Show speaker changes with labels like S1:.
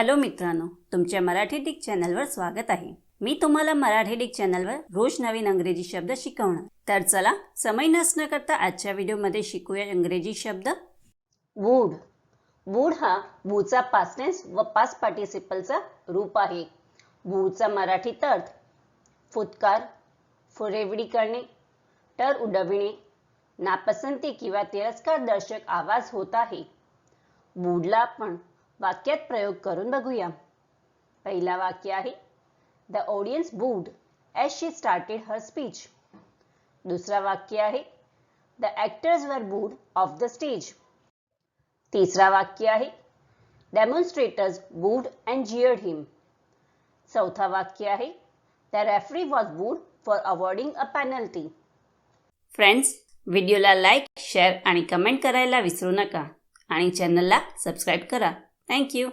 S1: Hello मित्रांनो तुमच्या Marathi Dick चॅनलवर स्वागत आहे. मी तुम्हाला मराठी डिक चॅनलवर रोज नवीन अंग्रेजी शब्द शिकवणार. तर चला समय नसणं करता आजच्या व्हिडिओमध्ये शिकूया इंग्रजी शब्द.
S2: वूड वूड हा वूचा पासनेस व पास पार्टिसिपलचा रूप आहे. वूचा मराठीत अर्थ फुतकार फुरेवडी करणे टर उडविणे नापसंती किंवा तिरस्कार दर्शक आवाज होत आहे. वूडला आपण वाक्यात प्रयोग करून बघूया. पहिला वाक्य आहे the audience booed as she started her speech दुसरा वाक्य आहे द ॲक्टर्स वर बूड ऑफ द स्टेज तिसरा वाक्य आहे डेमॉन्स्ट्रेटर्स बूड अँड जिअर्ड हिम चौथा वाक्य आहे the referee was booed for awarding a penalty
S1: friends व्हिडिओला लाईक शेअर आणि कमेंट करायला विसरू नका आणि चॅनलला सबस्क्राईब करा. Thank you.